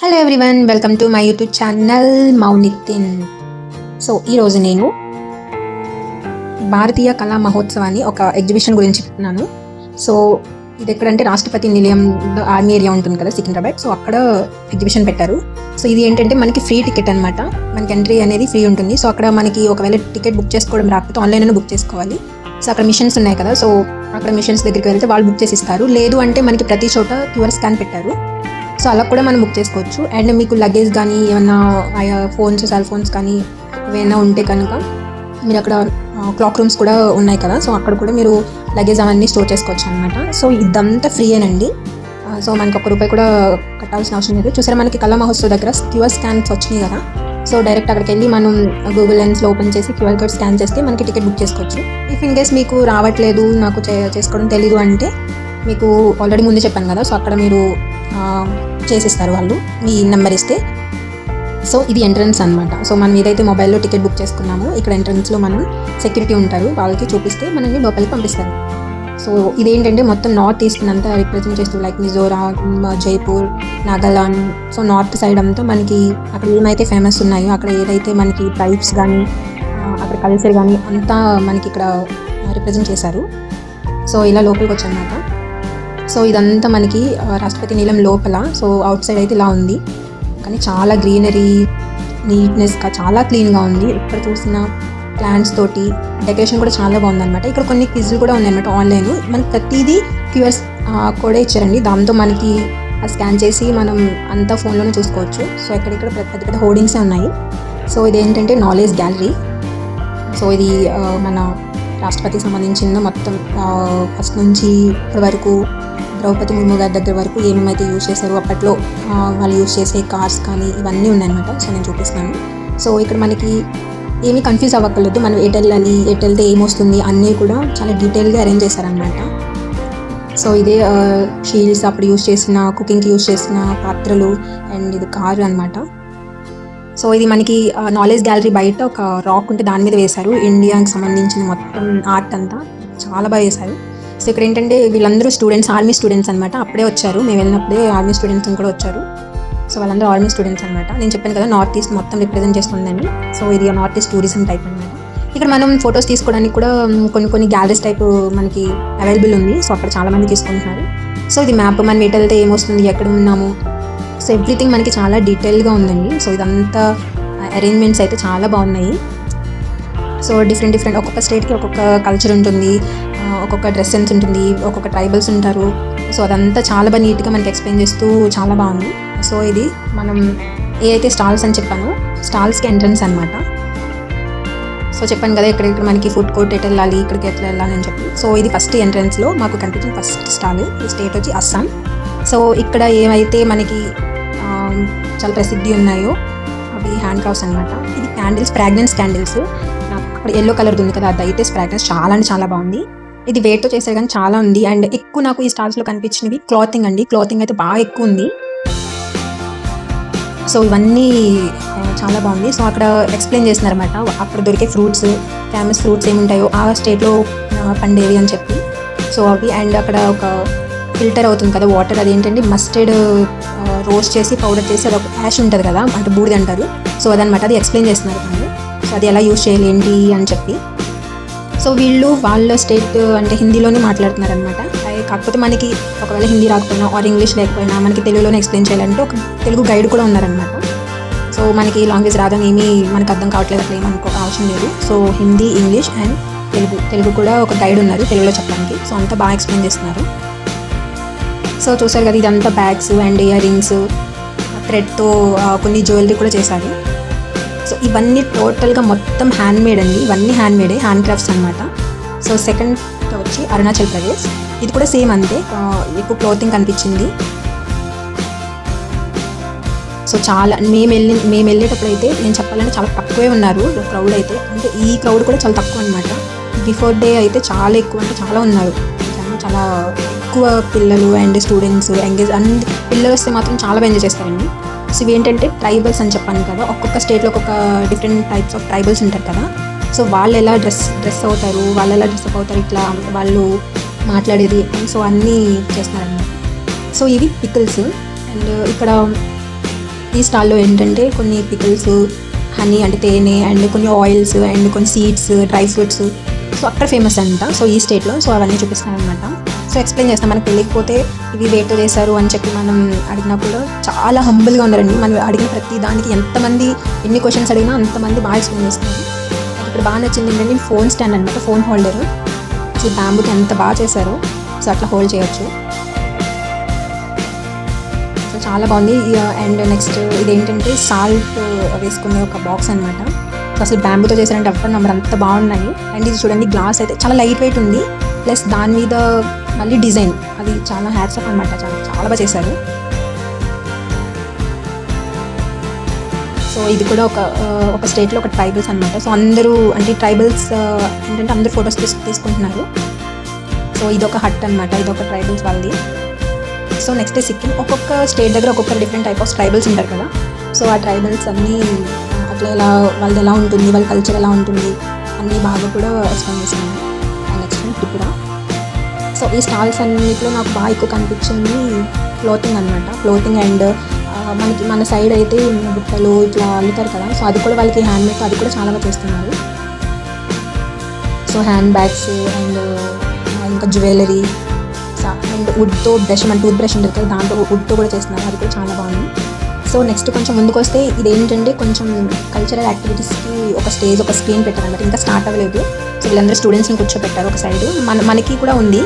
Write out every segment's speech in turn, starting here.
Hello everyone welcome to my YouTube channel మౌనితిన్ so ఈరోజు నేను భారతీయ కళా మహోత్సవాన్ని ఒక ఎగ్జిబిషన్ గురించి చెప్తున్నాను. సో ఇది ఎక్కడంటే రాష్ట్రపతి నిలయం ఆర్మీ ఏరియా ఉంటుంది కదా సికింద్రాబాద్. సో అక్కడ ఎగ్జిబిషన్ పెట్టారు. సో ఇది ఏంటంటే మనకి ఫ్రీ టికెట్ అనమాట మనకి ఎంట్రీ అనేది ఫ్రీ ఉంటుంది. సో అక్కడ మనకి ఒకవేళ టికెట్ బుక్ చేసుకోవడం రాకపోతే ఆన్లైన్లో బుక్ చేసుకోవాలి. సో అక్కడ మిషన్స్ ఉన్నాయి కదా. సో అక్కడ మిషన్స్ దగ్గరికి వెళ్తే వాళ్ళు బుక్ చేసి ఇస్తారు. లేదు అంటే మనకి ప్రతి చోట క్యూఆర్ స్కాన్ పెట్టారు. సో అలా కూడా మనం బుక్ చేసుకోవచ్చు. అండ్ మీకు లగేజ్ కానీ ఏమన్నా ఫోన్స్ సెల్ ఫోన్స్ కానీ ఏమైనా ఉంటే కనుక మీరు అక్కడ క్లాక్ రూమ్స్ కూడా ఉన్నాయి కదా. సో అక్కడ కూడా మీరు లగేజ్ అవన్నీ స్టోర్ చేసుకోవచ్చు అనమాట సో ఇదంతా ఫ్రీయేనండి సో మనకి ఒక రూపాయి కూడా కట్టాల్సిన అవసరం లేదు. చూసారా మనకి కళా మహోత్సవ్ దగ్గర క్యూఆర్ స్కాన్స్ వచ్చినాయి కదా. సో డైరెక్ట్ అక్కడికి వెళ్ళి మనం గూగుల్ లెన్స్లో ఓపెన్ చేసి క్యూఆర్ కోడ్ స్కాన్ చేస్తే మనకి టికెట్ బుక్ చేసుకోవచ్చు. ఇఫ్ ఇన్ కేస్ మీకు రావట్లేదు నాకు చే- చేసుకోవడం తెలీదు అంటే మీకు ఆల్రెడీ ముందే చెప్పాను కదా సో అక్కడ మీరు చేసిస్తారు వాళ్ళు మీ నెంబర్ ఇస్తే. సో ఇది ఎంట్రన్స్ అనమాట సో మనం ఏదైతే మొబైల్లో టికెట్ బుక్ చేసుకున్నామో. ఇక్కడ ఎంట్రన్స్లో మనం సెక్యూరిటీ ఉంటారు. వాళ్ళకి చూపిస్తే మనల్ని లోపలికి పంపిస్తారు. సో ఇదేంటంటే మొత్తం నార్త్ ఈస్ట్ అంతా రిప్రజెంట్ చేస్తుంది like Mizoram Jaipur Nagaland. So north side అంతా మనకి అక్కడ ఏమైతే ఫేమస్ ఉన్నాయో అక్కడ ఏదైతే మనకి ట్రైబ్స్ కానీ అక్కడ కల్చర్ కానీ అంతా మనకి ఇక్కడ రిప్రజెంట్ చేశారు. సో ఇలా లోపలికి వచ్చానమాట సో ఇదంతా మనకి రాష్ట్రపతి నీలం లోపల. సో అవుట్ సైడ్ అయితే ఇలా ఉంది. కానీ చాలా గ్రీనరీ నీట్నెస్గా చాలా క్లీన్గా ఉంది. ఇక్కడ చూసిన ప్లాంట్స్ తోటి డెకరేషన్ కూడా చాలా బాగుందన్నమాట. ఇక్కడ కొన్ని క్విజ్లు కూడా ఉన్నాయన్నమాట ఆన్లైన్. మనకి ప్రతిదీ క్యూఆర్స్ కూడా ఇచ్చారండి. దాంతో మనకి స్కాన్ చేసి మనం అంతా ఫోన్లోనే చూసుకోవచ్చు. సో ఎక్కడిక్కడ పెద్ద పెద్ద హోర్డింగ్సే ఉన్నాయి. సో ఇదేంటంటే నాలెడ్జ్ గ్యాలరీ. సో ఇది మన రాష్ట్రపతికి సంబంధించిన మొత్తం ఫస్ట్ నుంచి ఇప్పటి వరకు ద్రౌపది ముర్ము గారి దగ్గర వరకు ఏమేమైతే యూజ్ చేశారు అప్పట్లో వాళ్ళు యూజ్ చేసే కార్స్ కానీ ఇవన్నీ ఉన్నాయన్నమాట. సో నేను చూపిస్తాను సో ఇక్కడ మనకి ఏమీ కన్ఫ్యూజ్ అవ్వక్కర్లేదు. మనం ఎయిర్టెల్ అని ఎటు ఏమొస్తుంది అన్నీ కూడా చాలా డీటెయిల్గా అరేంజ్ చేశారనమాట సో ఇదే షీల్డ్స్ అప్పుడు యూజ్ చేసిన కుకింగ్కి యూజ్ చేసిన పాత్రలు అండ్ ఇది కారు అనమాట సో ఇది మనకి నాలెడ్జ్ గ్యాలరీ బయట ఒక రాక్ ఉంటే దాని మీద వేశారు. ఇండియాకి సంబంధించిన మొత్తం ఆర్ట్ అంతా చాలా బాగా వేశారు. సో ఇక్కడ ఏంటంటే వీళ్ళందరూ స్టూడెంట్స్ ఆర్మీ స్టూడెంట్స్ అనమాట అప్పుడే వచ్చారు. మేము వెళ్ళినప్పుడే ఆర్మీ స్టూడెంట్స్ కూడా వచ్చారు. సో వాళ్ళందరూ ఆర్మీ స్టూడెంట్స్ అనమాట నేను చెప్పాను కదా నార్త్ ఈస్ట్ మొత్తం రిప్రజెంట్ చేస్తుందని. సో ఇది నార్త్ ఈస్ట్ టూరిజం టైప్ అనమాట ఇక్కడ మనం ఫొటోస్ తీసుకోవడానికి కూడా కొన్ని కొన్ని గ్యాలరీస్ టైప్ మనకి అవైలబుల్ ఉంది. సో అక్కడ చాలామంది తీసుకుంటున్నారు. సో ఇది మ్యాప్ మనం ఎటు వెళ్తే ఏమొస్తుంది ఎక్కడ ఉన్నాము సో ఎవ్రీథింగ్ మనకి చాలా డీటెయిల్గా ఉందండి. సో ఇదంతా అరేంజ్మెంట్స్ అయితే చాలా బాగున్నాయి. సో డిఫరెంట్ డిఫరెంట్ ఒక్కొక్క స్టేట్కి ఒక్కొక్క కల్చర్ ఉంటుంది. ఒక్కొక్క డ్రెస్ సెన్స్ ఉంటుంది. ఒక్కొక్క ట్రైబల్స్ ఉంటారు. సో అదంతా చాలా బాగా నీట్గా మనకి ఎక్స్ప్లెయిన్ చేస్తూ చాలా బాగుంది. సో ఇది మనం ఏ అయితే స్టాల్స్ అని చెప్పానో స్టాల్స్కి ఎంట్రన్స్ అనమాట సో చెప్పాను కదా ఇక్కడ ఇక్కడ మనకి ఫుడ్ కోర్ట్ ఎటు వెళ్ళాలి ఇక్కడికి ఎట్లా వెళ్ళాలి అని చెప్పి. సో ఇది ఫస్ట్ ఎంట్రన్స్లో మాకు కనిపించిన ఫస్ట్ స్టాల్ ఈ స్టేట్ వచ్చి అస్సాం సో ఇక్కడ ఏవైతే మనకి చాలా ప్రసిద్ధి ఉన్నాయో అవి హ్యాండ్ క్రాఫ్ట్స్ అనమాట ఇది క్యాండిల్స్ ప్రాగ్నెన్స్ క్యాండిల్స్. అక్కడ ఎల్లో కలర్ ఉంది కదా అది అయితే ప్రాగ్నెన్స్ చాలా అంటే చాలా బాగుంది. ఇది వేట్తో చేసే కానీ చాలా ఉంది. అండ్ ఎక్కువ నాకు ఈ స్టాల్స్లో కనిపించినవి క్లాతింగ్ అండి. క్లాతింగ్ అయితే బాగా ఎక్కువ ఉంది. సో ఇవన్నీ చాలా బాగుంది. సో అక్కడ ఎక్స్ప్లెయిన్ చేస్తున్నారన్నమాట. అక్కడ దొరికే ఫ్రూట్స్ ఫేమస్ ఫ్రూట్స్ ఏముంటాయో ఆ స్టేట్లో పండేవి అని చెప్పి. సో అవి అండ్ అక్కడ ఒక ఫిల్టర్ అవుతుంది కదా వాటర్ అదేంటంటే మస్టర్డ్ రోస్ట్ చేసి పౌడర్ చేసి అది ఒక యాష్ ఉంటుంది కదా అంటే బూడిద అంటారు. సో అదనమాట అది ఎక్స్ప్లెయిన్ చేస్తున్నారు తను సో అది ఎలా యూజ్ చేయాలి ఏంటి అని చెప్పి. సో వీళ్ళు వాళ్ళ స్టేట్ అంటే హిందీలోనే మాట్లాడుతున్నారు అనమాట కాకపోతే మనకి ఒకవేళ హిందీ రాకపోయినా ఆర్ ఇంగ్లీష్ లేకపోయినా మనకి తెలుగులోనే ఎక్స్ప్లెయిన్ చేయాలంటే ఒక తెలుగు గైడ్ కూడా ఉన్నారనమాట సో మనకి లాంగ్వేజ్ రాదని ఏమీ మనకు అర్థం కావట్లేదు అట్లా ఏమనుకో అవసరం లేదు. So Hindi English and Telugu Telugu కూడా ఒక గైడ్ ఉన్నారు తెలుగులో చెప్పడానికి. సో అంతా బాగా ఎక్స్ప్లెయిన్ చేస్తున్నారు. సో చూసారు కదా ఇదంతా బ్యాగ్స్ అండ్ ఇయర్ రింగ్స్ థ్రెడ్తో కొన్ని జ్యువెలరీ కూడా చేశారు. సో ఇవన్నీ టోటల్గా మొత్తం హ్యాండ్ మేడ్ అండి. ఇవన్నీ హ్యాండ్ మేడే హ్యాండ్ క్రాఫ్ట్స్ అనమాట సో సెకండ్ వచ్చి అరుణాచల్ ప్రదేశ్. ఇది కూడా సేమ్ అంతే. ఎక్కువ క్లోతింగ్ కనిపించింది. సో చాలా మేము వెళ్ళి మేము వెళ్ళేటప్పుడు అయితే నేను చెప్పాలంటే చాలా తక్కువే ఉన్నారు. క్రౌడ్ అయితే. అంటే ఈ క్రౌడ్ కూడా చాలా తక్కువ అనమాట బిఫోర్ డే అయితే చాలా ఎక్కువ అంటే చాలా ఉన్నారు. చాలా ఎక్కువ పిల్లలు అండ్ స్టూడెంట్స్ ఎంగేజ్ అండ్ పిల్లలు వస్తే మాత్రం చాలా ఎంజాయ్ చేస్తారండి. సో ఇవి ఏంటంటే ట్రైబల్స్ అని చెప్పాను కదా ఒక్కొక్క స్టేట్లో ఒక్కొక్క డిఫరెంట్ టైప్స్ ఆఫ్ ట్రైబల్స్ ఉంటారు కదా. సో వాళ్ళు ఎలా డ్రెస్ డ్రెస్ అవుతారు వాళ్ళు ఎలా డ్రెస్అప్ అవుతారు ఇట్లా వాళ్ళు మాట్లాడేది సో అన్నీ చేస్తున్నారన్నమాట సో ఇవి పికిల్స్ అండ్ ఇక్కడ ఈ స్టాల్లో ఏంటంటే కొన్ని పికిల్స్ హనీ అంటే తేనె అండ్ కొన్ని ఆయిల్స్ అండ్ కొన్ని సీడ్స్ డ్రై ఫ్రూట్స్ సో అక్కడ ఫేమస్ అంట. సో ఈ స్టేట్లో సో అవన్నీ చూపిస్తాను అనమాట సో ఎక్స్ప్లెయిన్ చేస్తాం మనకు తెలియకపోతే ఇవి వేట్ చేశారు అని చెప్పి మనం అడిగినప్పుడు చాలా హంబుల్గా ఉన్నారండి. మనం అడిగిన ప్రతి దానికి ఎంతమంది ఎన్ని క్వశ్చన్స్ అడిగినా అంతమంది బాగా ఎక్స్ప్లెయిన్ చేస్తున్నారు. నాకు ఇక్కడ బాగా నచ్చింది ఏంటంటే ఫోన్ స్టాండ్ అనమాట ఫోన్ హోల్డర్ సో బ్యాంబుకి ఎంత బాగా చేశారు సో అట్లా హోల్డ్ చేయొచ్చు. సో చాలా బాగుంది. అండ్ నెక్స్ట్ uh, ఇదేంటంటే సాల్ట్ uh, వేసుకునే ఒక బాక్స్ అనమాట అసలు బ్యాంబూతో చేశారంటే అప్పుడు నెంబర్ అంత బాగున్నాయి. అండ్ ఇది చూడండి గ్లాస్ అయితే చాలా లైట్ వెయిట్ ఉంది. ప్లస్ దాని మీద మళ్ళీ డిజైన్ అది చాలా హ్యాట్స్ అప్ అనమాట చాలా చాలా బాగా చేశారు. సో ఇది కూడా ఒక ఒక స్టేట్లో ఒక ట్రైబల్స్ అనమాట సో అందరూ అంటే ట్రైబల్స్ ఏంటంటే అందరూ ఫొటోస్ తీసుకుంటున్నారు. సో ఇది ఒక హట్ అనమాట ఇది ఒక ట్రైబల్స్ వాళ్ళది. సో నెక్స్ట్ సిక్కిం ఒక్కొక్క స్టేట్ దగ్గర ఒక్కొక్క డిఫరెంట్ టైప్ ఆఫ్ ట్రైబల్స్ ఉంటారు కదా. సో ఆ ట్రైబల్స్ అన్నీ అట్లా ఎలా వాళ్ళది ఎలా ఉంటుంది వాళ్ళ కల్చర్ ఎలా ఉంటుంది అన్నీ బాగా కూడా ఎక్స్ప్లెయిన్ చేస్తున్నాను అండ్ నెక్స్ట్ త్రిపుర. సో ఈ స్టాల్స్ అన్నింటిలో నాకు బాగా ఎక్కువ కనిపించింది క్లోతింగ్ అనమాట క్లోతింగ్ అండ్ మనకి మన సైడ్ అయితే బుట్టలు ఇట్లా అల్లుతారు కదా. సో అది కూడా వాళ్ళకి హ్యాండ్మేడ్ అది కూడా చాలా బాగా చేస్తున్నారు. సో హ్యాండ్ బ్యాగ్స్ అండ్ ఇంకా జ్యువెలరీ అండ్ వుడ్తో బ్రష్ మన టూత్ బ్రష్ ఉంటుంది కదా దాంట్లో వుడ్తో కూడా చేస్తున్నారు. అది కూడా చాలా బాగుంది. సో నెక్స్ట్ కొంచెం ముందుకు వస్తే ఇది ఏంటంటే కొంచెం కల్చరల్ యాక్టివిటీస్కి ఒక స్టేజ్ ఒక స్క్రీన్ పెట్టారనమాట ఇంకా స్టార్ట్ అవ్వలేదు. సో వీళ్ళందరూ స్టూడెంట్స్ని కూర్చోబెట్టారు ఒక సైడ్ మన మనకి కూడా ఉంది.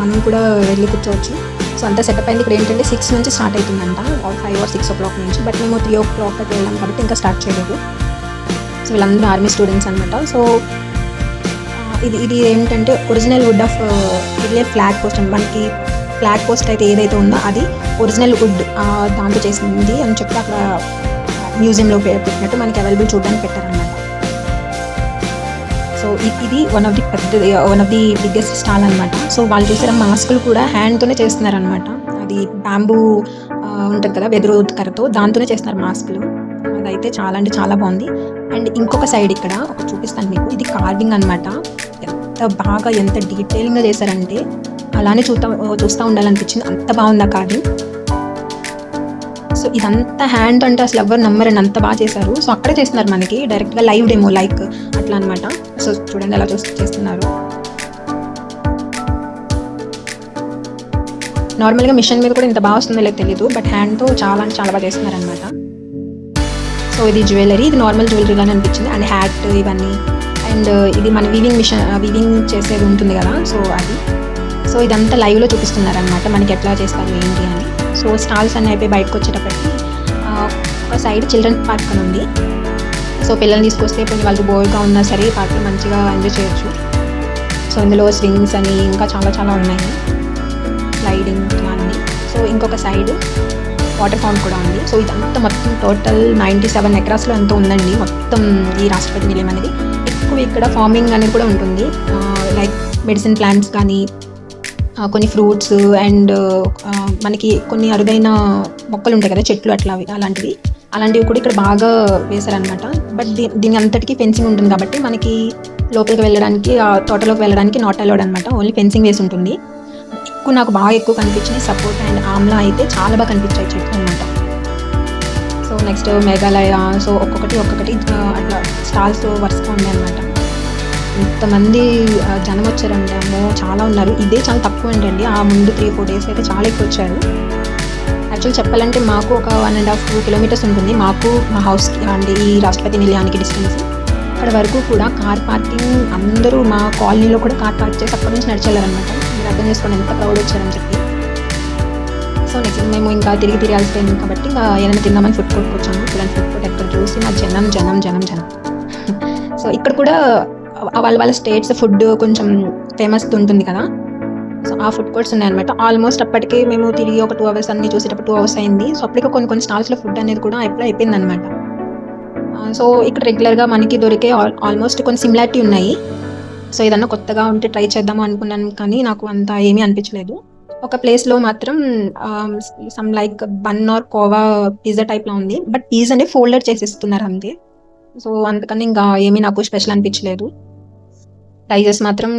మనం కూడా వెళ్ళి కూర్చోవచ్చు. సో అంత సెటప్ అయింది. ఇక్కడ ఏంటంటే సిక్స్ నుంచి స్టార్ట్ అవుతుందంట. Five or six o'clock నుంచి. బట్ మేము త్రీ ఓ క్లాక్ అట్లా వెళ్ళాం కాబట్టి ఇంకా స్టార్ట్ చేయలేదు. సో వీళ్ళందరూ ఆర్మీ స్టూడెంట్స్ అనమాట సో ఇది ఇది ఏంటంటే ఒరిజినల్ వుడ్ ఆఫ్ ఇదే ఫ్లాగ్ పోస్ట్ మనకి ఫ్లాట్ పోస్ట్ అయితే ఏదైతే ఉందో అది ఒరిజినల్ వుడ్ దాంతో చేసింది అని చెప్పి అక్కడ మ్యూజియంలో పెట్టినట్టు మనకి అవైలబుల్ చూడడానికి పెట్టారనమాట సో ఇది వన్ ఆఫ్ ది పెద్ద one of the biggest stall అనమాట సో వాళ్ళు చూసారా మాస్కులు కూడా హ్యాండ్తోనే చేస్తున్నారనమాట అది బ్యాంబూ ఉంటుంది కదా వెదురు కర్రతో దాంతోనే చేస్తున్నారు మాస్కులు అదైతే చాలా అంటే చాలా బాగుంది. అండ్ ఇంకొక సైడ్ ఇక్కడ చూపిస్తాను మీకు. ఇది కార్వింగ్ అనమాట ఎంత బాగా ఎంత డీటెయిలింగ్గా చేశారంటే అలానే చూస్తా చూస్తూ ఉండాలనిపించింది. అంత బాగుందా కాదు సో ఇదంతా హ్యాండ్ అంటే అసలు ఎవరు నమ్మరని అంత బాగా చేశారు. సో అక్కడే చేస్తున్నారు మనకి. డైరెక్ట్గా లైవ్ డెమో లైక్ అట్లా అనమాట సో చూడండి ఎలా చూసి చేస్తున్నారు. నార్మల్గా మిషన్ మీద కూడా ఇంత బాగా వస్తుందో లేదో తెలియదు బట్ హ్యాండ్తో చాలా అంటే చాలా బాగా చేస్తున్నారు అనమాట సో ఇది జ్యువెలరీ. ఇది నార్మల్ జ్యువెలరీగానే అనిపించింది. అండ్ హ్యాట్ ఇవన్నీ. అండ్ ఇది మన వీవింగ్ మిషన్ వీవింగ్ చేసేది ఉంటుంది కదా. సో అది. సో ఇదంతా లైవ్లో చూపిస్తున్నారనమాట మనకి ఎట్లా చేస్తారు ఏంటి అని. సో స్టాల్స్ అన్నీ అయిపోయి బయటకు వచ్చేటప్పటికి ఒక సైడ్ చిల్డ్రన్ పార్క్ అని ఉంది. సో పిల్లల్ని తీసుకొస్తే కొంచెం వాళ్ళకి బోర్గా ఉన్నా సరే ఈ పార్క్లో మంచిగా ఎంజాయ్ చేయొచ్చు. సో ఇందులో స్వింగ్స్ అని ఇంకా చాలా చాలా ఉన్నాయి. స్లైడింగ్ అన్నీ. సో ఇంకొక సైడ్ వాటర్ ఫౌంట్ కూడా ఉంది. సో ఇదంతా మొత్తం టోటల్ నైంటీ సెవెన్ ఎకరాస్లో ఎంతో ఉందండి. మొత్తం ఈ రాష్ట్రపతి నిలయం అనేది. ఎక్కువ ఇక్కడ ఫార్మింగ్ అనేది కూడా ఉంటుంది. లైక్ మెడిసిన్ ప్లాంట్స్ కానీ కొన్ని ఫ్రూట్స్ అండ్ మనకి కొన్ని అరుదైన మొక్కలు ఉంటాయి కదా చెట్లు అట్లావి అలాంటివి. అలాంటివి కూడా ఇక్కడ బాగా వేశారనమాట బట్ దీ దీని అంతటికీ ఫెన్సింగ్ ఉంటుంది కాబట్టి మనకి లోపలికి వెళ్ళడానికి ఆ తోటలోకి వెళ్ళడానికి నాట్ అలౌడ్ అనమాట ఓన్లీ ఫెన్సింగ్ వేసి ఉంటుంది. ఎక్కువ నాకు బాగా ఎక్కువ కనిపించినాయి సపోర్ట్ అండ్ ఆమ్లా అయితే చాలా బాగా కనిపించాయి చెట్లు అనమాట సో నెక్స్ట్ మేఘాలయ సో ఒక్కొక్కటి ఒక్కొక్కటి అట్లా స్టాల్స్ వరుసగా ఉన్నాయి అనమాట ఇంతమంది జనం వచ్చారండి అమ్మో చాలా ఉన్నారు. ఇదే చాలా తక్కువ ఏంటండి ఆ ముందు త్రీ ఫోర్ డేస్ అయితే చాలా ఎక్కువ వచ్చారు. యాక్చువల్ చెప్పాలంటే మాకు ఒక one and half two kilometres ఉంటుంది. మాకు మా హౌస్కి అండి ఈ రాష్ట్రపతి నిలయానికి డిస్టెన్స్ అక్కడ వరకు కూడా కార్ పార్కింగ్ అందరూ మా కాలనీలో కూడా కార్ పార్క్ చేసి అక్కడి నుంచి నడిచెళ్ళారనమాట మీరు అర్థం చేసుకోండి ఎంత క్రౌడ్ వచ్చారని చెప్పి. సో నెక్స్ట్ మేము ఇంకా తిరిగి తిరిగి కాబట్టి ఇంకా ఏదైనా తిందామని ఫుడ్ కోర్ట్కి వచ్చాము. చూడండి ఫుడ్ కోర్ట్ ఎక్కడ చూసి నా జనం జనం జనం జనం. సో ఇక్కడ కూడా వాళ్ళ వాళ్ళ స్టేట్స్ ఫుడ్ కొంచెం ఫేమస్ ఉంటుంది కదా. సో ఆ ఫుడ్ కోర్ట్స్ ఉన్నాయన్నమాట. ఆల్మోస్ట్ అప్పటికే మేము తిరిగి ఒక టూ అవర్స్ అన్ని చూసేటప్పుడు టూ అవర్స్ అయింది. సో అప్పటికే కొన్ని కొన్ని స్టాల్స్లో ఫుడ్ అనేది కూడా ఎప్పుడు అయిపోయింది అనమాట సో uh, ఇక్కడ రెగ్యులర్గా మనకి దొరికే ఆల్మోస్ట్ కొన్ని సిమిలారిటీ ఉన్నాయి. సో ఏదన్నా కొత్తగా ఉంటే ట్రై చేద్దాము అనుకున్నాను కానీ నాకు అంత ఏమీ అనిపించలేదు. ఒక ప్లేస్లో మాత్రం సమ్ లైక్ బన్ ఆర్ కోవా పిజ్జా టైప్లో ఉంది. బట్ పిజ్జాని ఫోల్డర్ చేసి ఇస్తున్నారు అంతే. సో అందుకని ఇంకా ఏమీ నాకు స్పెషల్ అనిపించలేదు. ప్రైజెస్ మాత్రం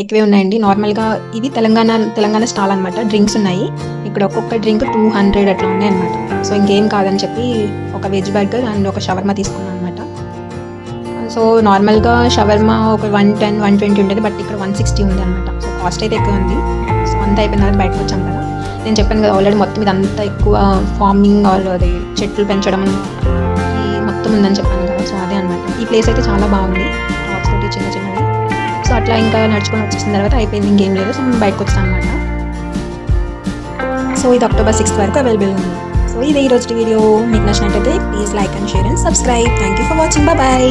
ఎక్కువే ఉన్నాయండి. నార్మల్గా ఇది తెలంగాణ తెలంగాణ స్టాల్ అనమాట డ్రింక్స్ ఉన్నాయి. ఇక్కడ ఒక్కొక్క డ్రింక్ టూ హండ్రెడ్ అట్లా ఉన్నాయి అనమాట సో ఇంకేం కాదని చెప్పి ఒక వెజ్ బర్గర్ అండ్ ఒక షవర్మా తీసుకున్నాను అనమాట సో నార్మల్గా షవర్మా ఒక వన్ టెన్ వన్ ట్వంటీ ఉంటుంది బట్ ఇక్కడ వన్ సిక్స్టీ ఉంది అనమాట సో కాస్ట్ అయితే ఎక్కువ ఉంది. సో అంతా అయిపోయిన తర్వాత బయటకు వచ్చాం కదా. నేను చెప్పాను కదా ఆల్రెడీ మొత్తం ఇది అంతా ఎక్కువ ఫార్మింగ్ ఆర్ అది చెట్లు పెంచడం మొత్తం ఉందని చెప్పాను కదా. సో అదే అనమాట ఈ ప్లేస్ అయితే చాలా బాగుంది. సో అట్లా ఇంకా నడుచుకొని వచ్చేసిన తర్వాత అయిపోయింది. ఇంకేం లేదు. సో మేము బయటకు వచ్చాం అనమాట సో ఇది అక్టోబర్ సిక్స్త్ వరకు అవైలబుల్ ఉంది. సో ఇది ఈరోజు వీడియో మీకు నచ్చినట్టయితే please like and share and subscribe thank you for watching bye